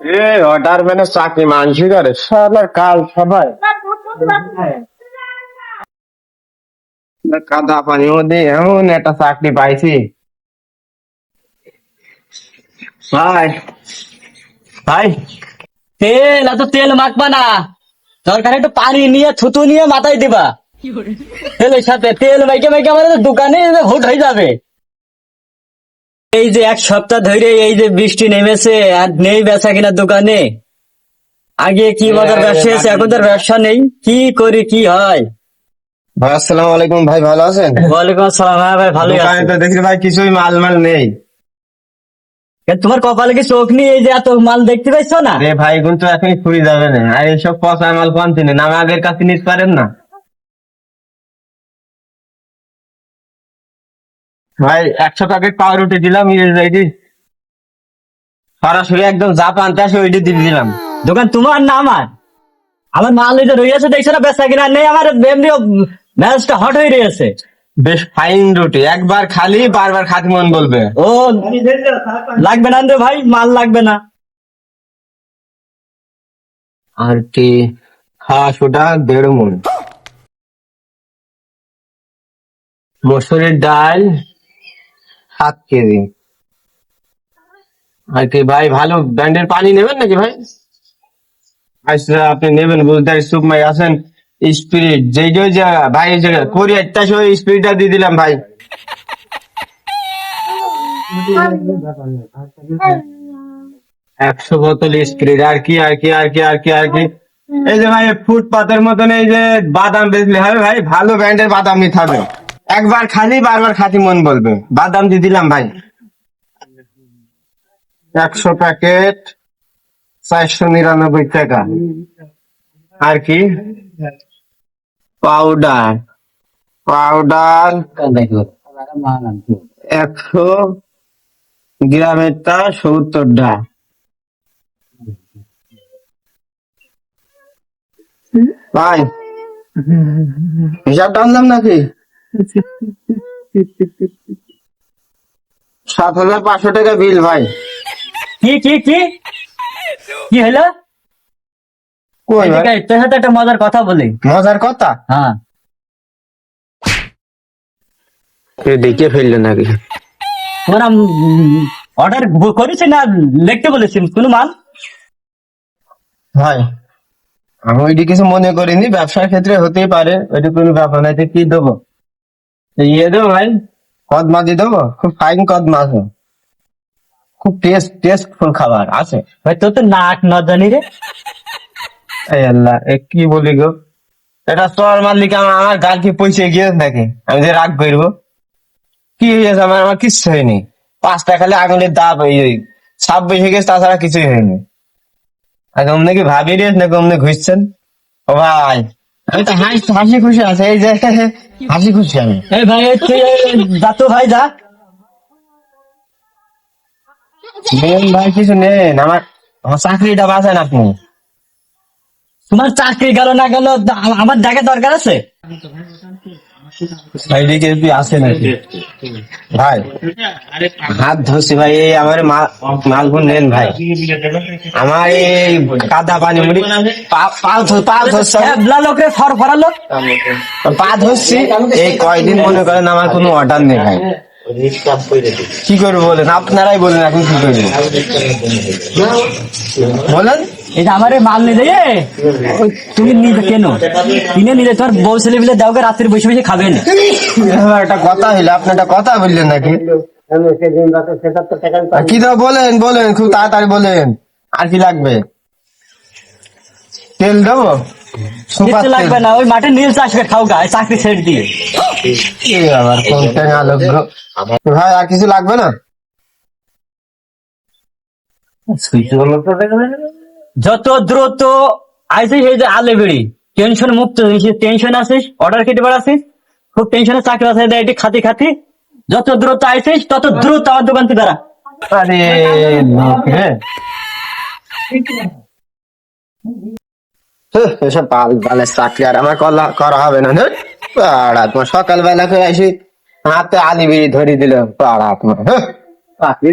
এ order মানে চাকরি মানসি করে। সালা কাল সবাই। কাদা পানির মধ্যে এমন একটা চাকরি পাইছি। ভাই ভাই। তেল এত তেল মাখবা না। দরকার একটু পানি নিয়ে থুতু নিয়ে মাথায় দিবা। তেলের সাথে তেল মেখে মেখে আমাদের দোকানে হুট হয়ে যাবে। এই যে এক সপ্তাহ ধরে এই যে বৃষ্টি নেমেছে আর নেই বেচা কিনা দোকানে। আগে কি মজার ব্যবসা আছে এখন তার ব্যবসা নেই। কি করি কি হয়? ভাই আসসালামু আলাইকুম ভাই ভালো আছেন? ওয়ালাইকুম আসসালাম হ্যাঁ ভাই ভালোই দোকানে আছে। তো দেখছি ভাই কিছুই মাল মাল নেই তোমার কপালে কি চোখ নিয়ে এই যে এত মাল দেখতে পাইছো না? রে ভাই কিন্তু এখন ফুরি যাবে না। আর এইসব পচা মাল নেই নামে আগের কাছে নিতে পারেন না। ভাই একশো প্যাকেট পাউরুটি দিলাম সরাসরি একদম জাপান চাষে ওইটি দিয়ে দিলাম। দোকান তোমার না আমার? আমার মাল যে রয়েছে দেখছ না? বেচা কিনা নেই আমার এমনি ম্যাচটা হট হয়ে রয়েছে। বেশ ফাইন রুটি। একবার খালি বারবার খাতি মন বলবে। ও লাগবে না রে ভাই মাল লাগবে না। আর কি ওটা দেড় মন। মসুরির ডাল সাত কেজি। কি ভাই, ভালো ব্র্যান্ডের পানি নেবেন নাকি ভাই? আচ্ছা আপনি নেবেন বুঝতে সুপ মাই আছেন? স্পিরিট যে যে ভাই জায়গা করি, একটা সময় স্পিরিটটা দিয়ে দিলাম ভাই। একশো বোতল স্প্রিট আর কি আর কি আর কি আর কি আর কি। এই যে ভাই, ফুটপাতের মতন এই যে বাদাম বেচলে হবে ভাই, ভালো ব্র্যান্ডের বাদাম নিতে হবে। একবার খালি বারবার খাতি মন বলবে। বাদাম দিয়ে দিলাম ভাই। একশো প্যাকেট চারশো নিরানব্বই টাকা। আর কি? পাউডার। পাউডার একশো গ্রামেরটা সত্তরটা। ভাই হিসাব টানলাম নাকি? সাত হাজার পাঁচশো টাকা বিল ভাই। কি কি কি? কি হলো? তোর সাথে একটা মজার কথা বলি। মজার কথা? হ্যাঁ। দেখে ফেললে নাকি? তোমরা অর্ডার করেছে না লিখতে বলেছি? কোনো মাল? ভাই আমি ওইটি কিছু মনে করিনি। ব্যবসার ক্ষেত্রে হতেই পারে। ওইটি কোনো ব্যাপার নাই কি দেবো? ইয়ে দেবো ভাই? কদমা দিয়ে দেবো? খুব ফাইন কদমা আছে। খুব টেস্ট টেস্টফুল খাবার আছে। ভাই, তোর তো নাক ন জানি রে। এই আল্লাহ, এ কি বলি গো? এটা স্টল মালিক আমার আমার গাল কি পয়সা গিয়েছে নাকি? আমি যে রাগ করব। কি হয়েছে আমার আমার কিচ্ছু হয়নি। পাঁচটা খালি আঙুলের দাব, এই ছাব্বিশ হয়ে গেছে, তাছাড়া কিছুই হয়নি। আর অমনি কি ভাবি রেস নাকি অমনি ঘুরছেন? ও ভাই হাসি হাসি খুশি আছে এই যে হাসি খুশি আমি। এই ভাই তুই যা তো ভাই যা। নেন ভাই কিছু নেন আমার আমার চাকরিটা বাঁচেন আপনি। তোমার চাকরি গেল না গেল আমার দেখা দরকার আছে? এইদিকে তুই আসে নাকি? ভাই হাত ধরছি ভাই এই আমার মাল মালগুলো নেন ভাই। আমার এই কাদা পানি মুড়ি পা- পা ধরছে। এবলা লোক ফর ফরালো পা ধরছি এই কয়দিন মনে করেন আমার কোনো অর্ডার নেই ভাই। কি করব বলেন? আপনারাই বলেন এখন কি করব? বলেন। যে আমার মাল নিয়ে দিয়ে ওই তুমি নিবে কেন? কিনে নিলে তোমার বউ ছেলে মিলে দেওকে রাত্রি বসে বসে খাবেন এরকম একটা কথা হইল আপনি একটা কথা বললেন নাকি? কি দাও বলেন বলেন খুব তাড়াতাড়ি বলেন। আর কি লাগবে? তেল দেবো? কিছু লাগবে না ওই মাঠে নীল চাষ করে খাও গা এই চাকরি ছেড়ে দিয়ে। আবার কোন টেঙা লোক ভাই আর কিছু লাগবে না? যত দ্রুত আইসিস এই যে আলে বেড়ি টেনশন মুক্ত টেনশন আসিস অর্ডার কেটে বেড়াছিস খুব টেনশনে চাকরি আছে এটি খাতি খাতি যত দ্রুত আইসিস তত দ্রুত আমার দোকান থেকে দাঁড়া। আরে এসব পাল পালের চাকরি আর আমার কলা করা হবে না। পাড়া তোমার সকালবেলা করে আসি হাতে আলি ধরিয়ে ধরি দিল পাড়া তোমার হ্যাঁ চাকরি।